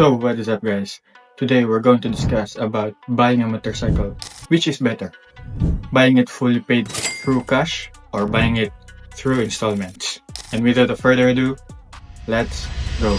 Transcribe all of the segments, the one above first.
So what is up guys? Today we're going to discuss about buying a motorcycle. Which is better? Buying it fully paid through cash or buying it through installments? And without further ado, let's go.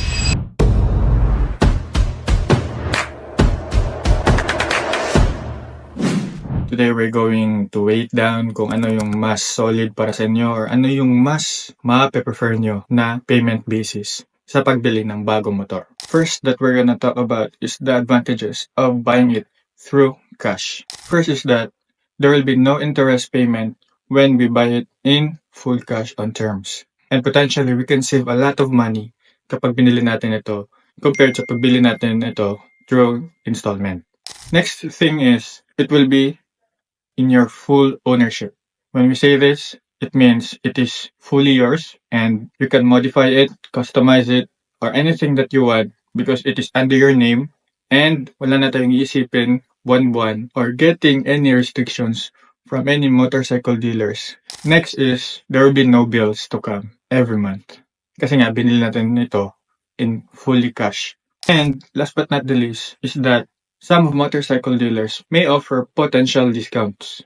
Today we're going to weight down kung ano yung mas solid para sa inyo or ano yung mas ma-prefer nyo na payment basis sa pagbili ng bagong motor. First that we're gonna talk about is the advantages of buying it through cash. First is that there will be no interest payment when we buy it in full cash on terms. And potentially we can save a lot of money kapag binili natin ito compared sa pagbili natin ito through installment. Next thing is it will be in your full ownership. When we say this, it means it is fully yours and you can modify it, customize it, or anything that you want because it is under your name and wala na tayong iisipin buwan-buwan or getting any restrictions from any motorcycle dealers. Next is there will be no bills to come every month. Kasi nga, binili natin ito in fully cash. And last but not the least is that some motorcycle dealers may offer potential discounts.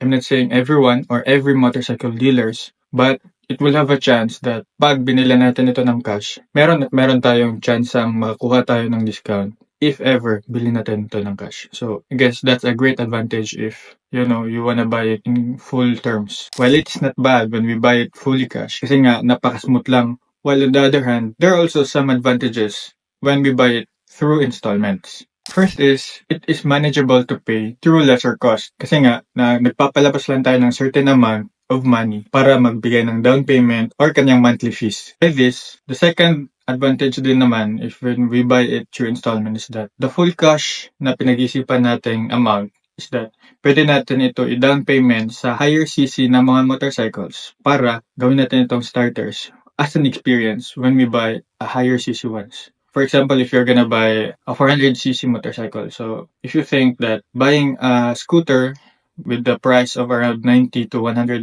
I'm not saying everyone or every motorcycle dealers, but it will have a chance that pag binila natin ito ng cash, meron meron tayong chance ang makakuha tayo ng discount if ever bili natin ito ng cash. So, I guess that's a great advantage if, you know, you wanna buy it in full terms. While it's not bad when we buy it fully cash, kasi nga, napaka-smooth lang. While on the other hand, there are also some advantages when we buy it through installments. First is, it is manageable to pay through lesser cost. Kasi nga, na nagpapalabas lang tayo ng certain amount of money para magbigay ng down payment or kanyang monthly fees. By this, the second advantage din naman if when we buy it through installment is that the full cash na pinag-isipan nating amount is that pwede natin ito i-down payment sa higher CC na mga motorcycles para gawin natin itong starters as an experience when we buy a higher CC ones. For example, if you're gonna buy a 400cc motorcycle, so if you think that buying a scooter with the price of around 90 to 100,000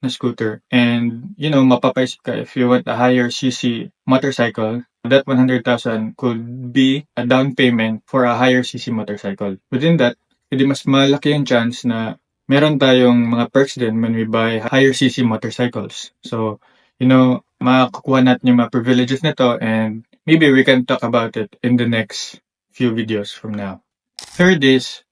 na scooter and you know mapapaisip ka if you want a higher cc motorcycle that 100,000 could be a down payment for a higher cc motorcycle. Within that hindi mas malaki yung chance na meron tayong mga perks din when we buy higher cc motorcycles. So you know makakuha natin yung mga privileges nito and maybe we can talk about it in the next few videos from now. Third is,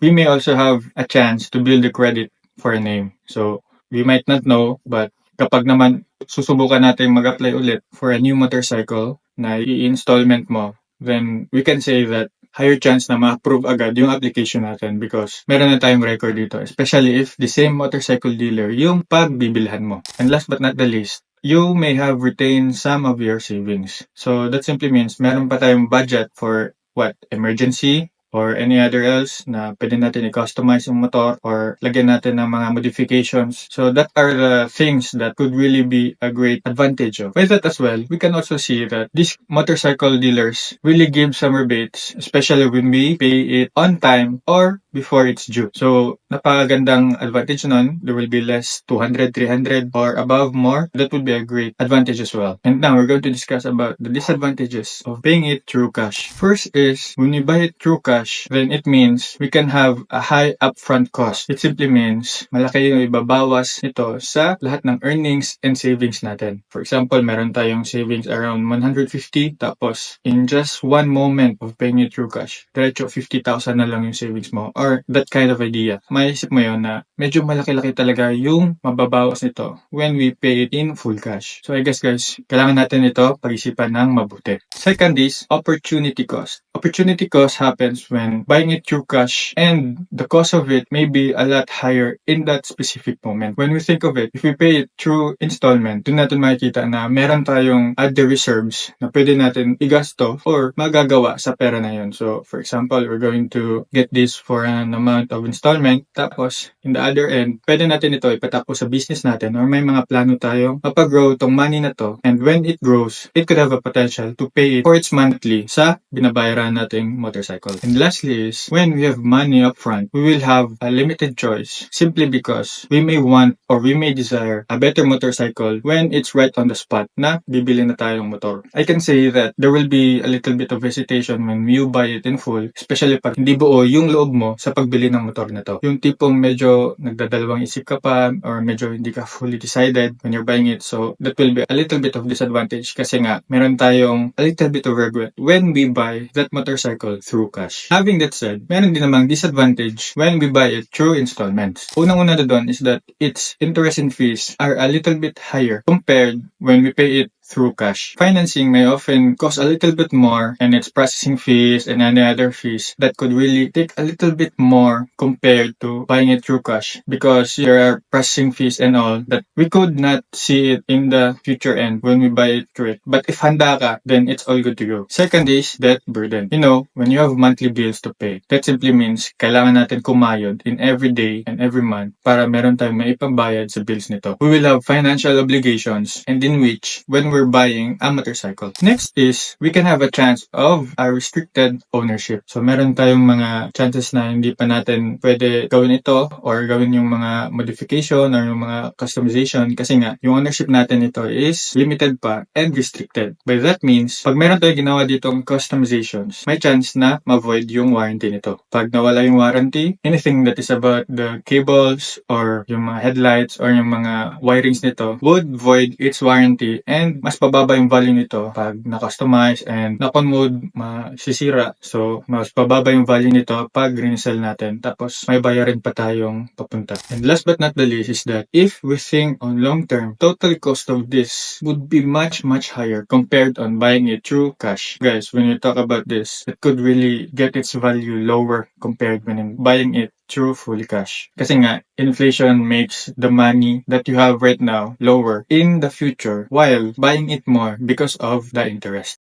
we may also have a chance to build a credit for a name. So, we might not know, but kapag naman susubukan natin mag-apply ulit for a new motorcycle na i-installment mo, then we can say that higher chance na ma-approve agad yung application natin because meron na tayong record dito. Especially if the same motorcycle dealer yung pagbibilhan mo. And last but not the least, you may have retained some of your savings. So that simply means meron pa tayong budget for what? Emergency or any other else na pwede natin i-customize yung motor or lagyan natin ng mga modifications. So that are the things that could really be a great advantage of. With that as well, we can also see that these motorcycle dealers really give some rebates, especially when we pay it on time or before it's due. So, napakagandang advantage nun. There will be less 200, 300 or above more. That would be a great advantage as well. And now we're going to discuss about the disadvantages of paying it through cash. First is when you buy it through cash, then it means we can have a high upfront cost. It simply means malaki yung ibabawas nito sa lahat ng earnings and savings natin. For example, meron tayong savings around 150 tapos in just one moment of paying it through cash, diretso 50,000 na lang yung savings mo or that kind of idea. Maisip mo yun na medyo malaki-laki talaga yung mababawas nito when we pay it in full cash. So I guess guys, kailangan natin ito pag-isipan ng mabuti. Second is opportunity cost. Opportunity cost happens when buying it through cash and the cost of it may be a lot higher in that specific moment. When we think of it, if we pay it through installment, dun natin makikita na meron tayong other reserves na pwede natin igasto or magagawa sa pera na yun. So, for example, we're going to get this for an amount of installment. Tapos, in the other end, pwede natin ito ipatapos sa business natin or may mga plano tayong mapagrow tong money na to. And when it grows, it could have a potential to pay it for its monthly sa binabayaran nating motorcycle. And lastly is, when we have money upfront, we will have a limited choice simply because we may want or we may desire a better motorcycle when it's right on the spot na bibili na tayong motor. I can say that there will be a little bit of hesitation when you buy it in full, especially pag hindi buo yung loob mo sa pagbili ng motor na to. Yung tipong medyo nagdadalawang isip ka pa or medyo hindi ka fully decided when you're buying it. So that will be a little bit of disadvantage kasi nga meron tayong a little bit of regret when we buy that motorcycle through cash. Having that said, meron din namang disadvantage when we buy it through installments. Unang-una na doon is that its interest and fees are a little bit higher compared when we pay it through cash. Financing may often cost a little bit more and its processing fees and any other fees that could really take a little bit more compared to buying it through cash because there are processing fees and all that we could not see it in the future end when we buy it through it. But if handa ka, then it's all good to go. Second is debt burden. You know, when you have monthly bills to pay, that simply means kailangan natin kumayod in every day and every month para meron tayong maipambayad sa bills nito. We will have financial obligations and in which when we're buying a motorcycle. Next is we can have a chance of a restricted ownership. So meron tayong mga chances na hindi pa natin pwede gawin ito or gawin yung mga modification or yung mga customization kasi nga yung ownership natin ito is limited pa and restricted. By that means, pag meron tayong ginawa ditong customizations, may chance na ma-void yung warranty nito. Pag nawala yung warranty, anything that is about the cables or yung mga headlights or yung mga wirings nito would void its warranty and mas pababa yung value nito pag na-customize and na-con mode masisira. So, mas pababa yung value nito pag resell natin. Tapos, may bayarin pa tayong papunta. And last but not the least is that if we think on long term, total cost of this would be much, much higher compared on buying it through cash. Guys, when you talk about this, it could really get its value lower compared when in buying it through fully cash. Kasi nga, inflation makes the money that you have right now lower in the future while buying it more because of the interest.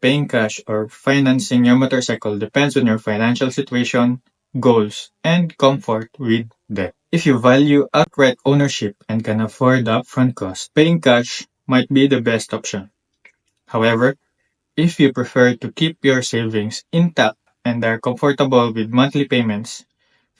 Paying cash or financing your motorcycle depends on your financial situation, goals, and comfort with debt. If you value outright ownership and can afford the upfront cost, paying cash might be the best option. However, if you prefer to keep your savings intact and are comfortable with monthly payments,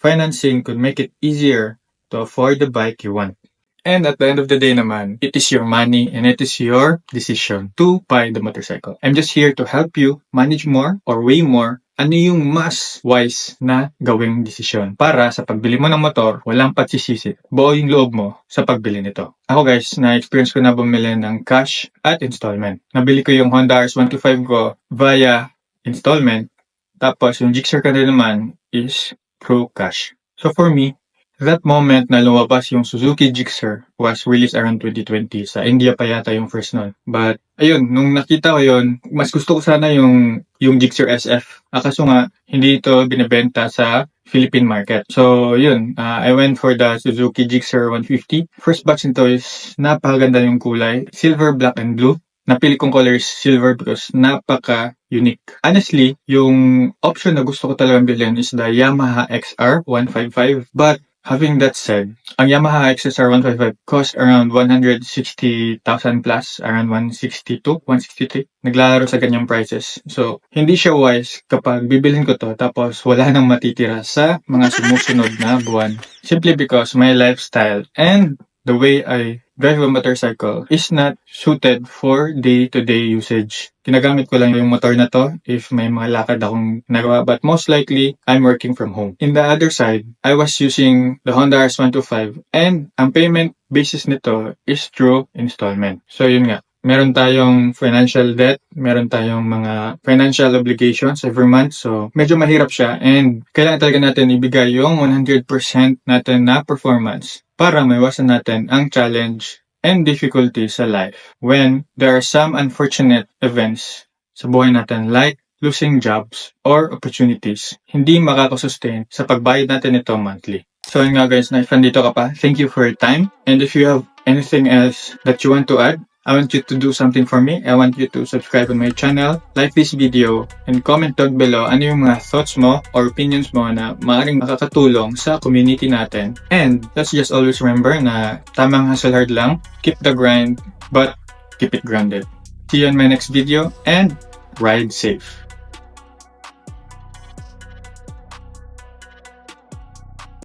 financing could make it easier to afford the bike you want. And at the end of the day naman, it is your money and it is your decision to buy the motorcycle. I'm just here to help you manage more or weigh more ano yung mas wise na gawing desisyon para sa pagbili mo ng motor, walang pagsisisi, buo yung loob mo sa pagbili nito. Ako guys, na-experience ko na bumili ng cash at installment. Nabili ko yung Honda RS125 ko via installment, tapos yung Gixxer ko na naman is through cash. So for me, that moment na lumabas yung Suzuki Gixxer was released around 2020. Sa India pa yata yung first nun. But, ayun, nung nakita ko yun, mas gusto ko sana yung, yung Gixxer SF. Ah, kaso nga, hindi ito binibenta sa Philippine market. So, yun, uh, I went for the Suzuki Gixxer 150. First batch nito is napakaganda yung kulay. Silver, black, and blue. Napili kong color is silver because napaka-unique. Honestly, yung option na gusto ko talagang bilhin is the Yamaha XR 155. But Having that said, ang Yamaha XSR 155 cost around 160,000 plus, around 162, 163. Naglalaro sa ganyang prices. So, hindi siya wise kapag bibilhin ko to tapos wala nang matitira sa mga sumusunod na buwan. Simply because my lifestyle and the way I drive a motorcycle is not suited for day-to-day usage. Ginagamit ko lang yung motor na to if may mga lakad akong nagawa but most likely, I'm working from home. In the other side, I was using the Honda RS125 and ang payment basis nito is through installment. So yun nga, meron tayong financial debt, meron tayong mga financial obligations every month. So, medyo mahirap siya and kailangan talaga natin ibigay yung 100% natin na performance para maiwasan natin ang challenge and difficulty sa life when there are some unfortunate events sa buhay natin like losing jobs or opportunities. Hindi makakasustain sa pagbayad natin ito monthly. So yun nga guys, na if nandito ka pa, thank you for your time. And if you have anything else that you want to add, I want you to do something for me. I want you to subscribe on my channel, like this video, and comment down below ano yung mga thoughts mo or opinions mo na maaaring makakatulong sa community natin. And let's just always remember na tamang hustle hard lang, keep the grind, but keep it grounded. See you in my next video and ride safe.